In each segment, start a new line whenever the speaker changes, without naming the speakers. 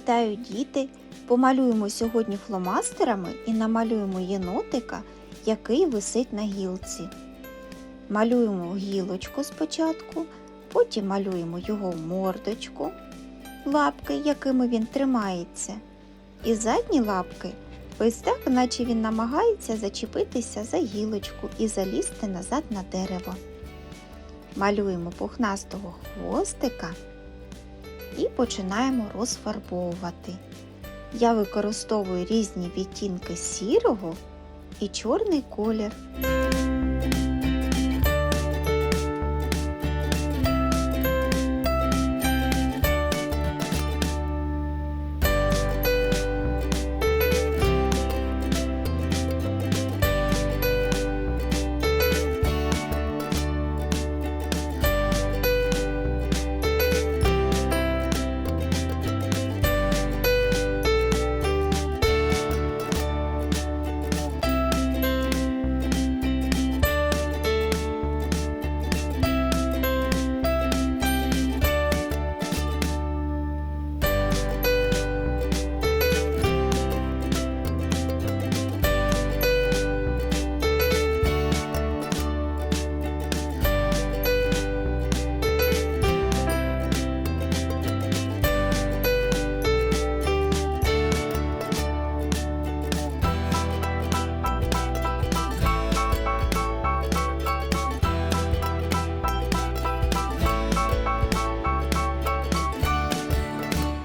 Вітаю діти! Помалюємо сьогодні фломастерами і намалюємо єнотика, який висить на гілці. Малюємо гілочку спочатку, потім малюємо його мордочку, лапки, якими він тримається, і задні лапки, ось так, наче він намагається зачепитися за гілочку і залізти назад на дерево. Малюємо пухнастого хвостика і починаємо розфарбовувати. Я використовую різні відтінки сірого і чорний колір.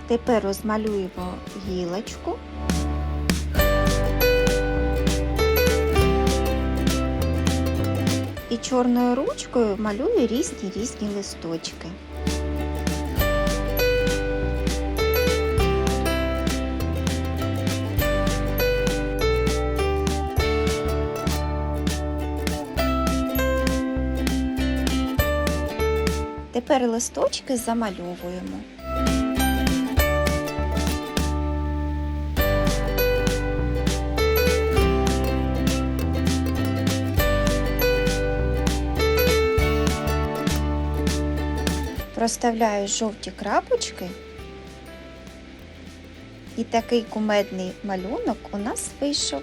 Тепер розмалюємо гілочку. І чорною ручкою малюю різні різні листочки. Тепер листочки замальовуємо. Проставляю жовті крапочки. І такий кумедний малюнок у нас вийшов.